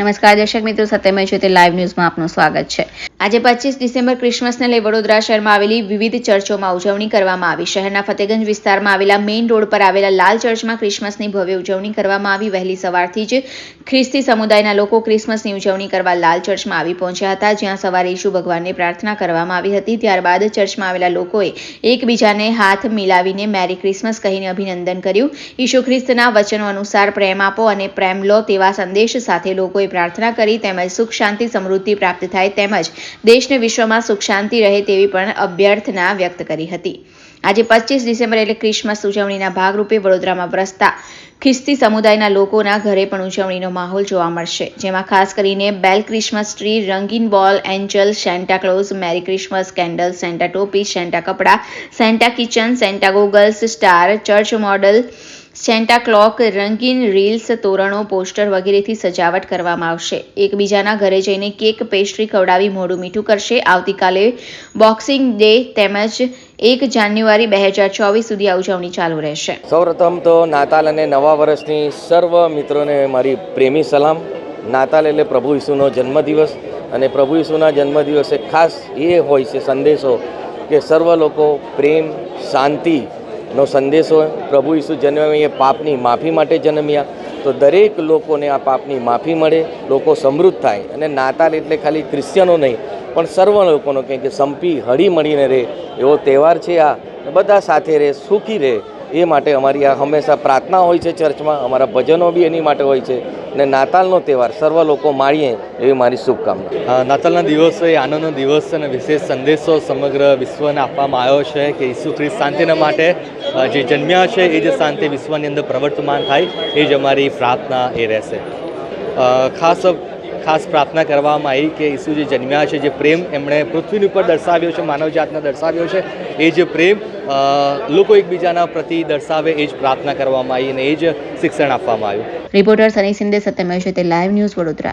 નમસ્કાર દર્શક મિત્રો સત્યમય છે તે લાઈવ ન્યૂઝમાં આપનું સ્વાગત છે. આજે પચીસ ડિસેમ્બર ક્રિસમસને લઈ વડોદરા શહેરમાં આવેલી વિવિધ ચર્ચોમાં ઉજવણી કરવામાં આવી. શહેરના ફતેગંજ વિસ્તારમાં આવેલા મેઇન રોડ પર આવેલા લાલ ચર્ચમાં ક્રિસમસની ભવ્ય ઉજવણી કરવામાં આવી. વહેલી સવારથી જ ખ્રિસ્તી સમુદાયના લોકો ક્રિસમસની ઉજવણી કરવા લાલ ચર્ચમાં આવી પહોંચ્યા હતા, જ્યાં સવારે ઈશુ ભગવાનને પ્રાર્થના કરવામાં આવી હતી. ત્યારબાદ ચર્ચમાં આવેલા લોકોએ એકબીજાને હાથ મિલાવીને મેરી ક્રિસમસ કહીને અભિનંદન કર્યું. ઈશુ ખ્રિસ્તના વચનો અનુસાર પ્રેમ આપો અને પ્રેમ લો તેવા સંદેશ સાથે લોકોએ પ્રાર્થના કરી. તેમજ સુખ, શાંતિ, સમૃદ્ધિ પ્રાપ્ત થાય તેમજ દેશને વિશ્વમાં સુખ શાંતિ રહે તેવી પણ અભ્યર્થના વ્યક્ત કરી હતી. આજે પચીસ ડિસેમ્બર એટલે ક્રિસમસ ઉજવણીના ભાગરૂપે વડોદરામાં વસતા ખ્રિસ્તી સમુદાયના લોકોના ઘરે પણ ઉજવણીનો માહોલ જોવા મળશે, જેમાં ખાસ કરીને બેલ ક્રિસમસ ટ્રી, રંગીન ball, angel, Santa Claus, merry Christmas candle, Santa ટોપી, સેન્ટા કપડાં, Santa kitchen, Santa goggles, star, church model Santa clock રંગીન રીલ્સ તોરણો પોસ્ટર વગેરેથી સજાવટ કરવામાં આવશે. એકબીજાના ઘરે જઈને કેક પેસ્ટ્રી ખવડાવી મોઢું મીઠું કરશે. આવતીકાલે બોક્સિંગ ડે તેમજ એક જાન્યુઆરી બે હજાર ચોવીસ સુધી આ ઉજવણી ચાલુ રહેશે. સૌપ્રથમ તો નાતાલ અને નવા વર્ષની સર્વ મિત્રોને મારી પ્રેમી સલામ. નાતાલ એટલે પ્રભુ ઈસુનો જન્મદિવસ અને પ્રભુ ઈસુના જન્મદિવસે ખાસ એ હોય છે સંદેશો કે સર્વ લોકો પ્રેમ શાંતિનો સંદેશો પ્રભુ ઈસુ જન્મ્યા, એ પાપની માફી માટે જન્મ્યા. તો દરેક લોકોને આ પાપની માફી મળે, લોકો સમૃદ્ધ થાય. અને નાતાલ એટલે ખાલી ક્રિશ્ચનો નહીં, પણ સર્વ લોકોનો કંઈક સંપી હળી મળીને રહે એવો તહેવાર છે આ. બધા સાથે રહે, સુખી રહે. એ માટે અમારી આ હંમેશા પ્રાર્થના હોય છે ચર્ચમાં, અમારા ભજનો બી એની માટે હોય છે. અને નાતાલનો તહેવાર, સર્વ લોકો માણીએ એવી મારી શુભકામના. નાતાલના દિવસો એ આનંદનો દિવસ અને વિશેષ સંદેશો સમગ્ર વિશ્વને આપવામાં આવ્યો છે કે ઈસુ ખ્રિસ્ત શાંતિના માટે જે જન્મ્યા છે, એ જે શાંતિ વિશ્વની અંદર પ્રવર્તમાન થાય, એ જ અમારી પ્રાર્થના એ રહેશે. ખાસ ખાસ પ્રાર્થના કરવામાં આવી કે ઈસુ જે જન્મ્યા છે, જે પ્રેમ એમણે પૃથ્વીની ઉપર દર્શાવ્યો છે માનવજાતને દર્શાવ્યો છે, એ જે પ્રેમ લોકો એકબીજાના પ્રતિ દર્શાવે એ જ પ્રાર્થના કરવામાં આવી અને એ જ શિક્ષણ આપવામાં આવ્યું. રિપોર્ટર સની સિંદે તે લાઈવ ન્યૂઝ વડોદરા.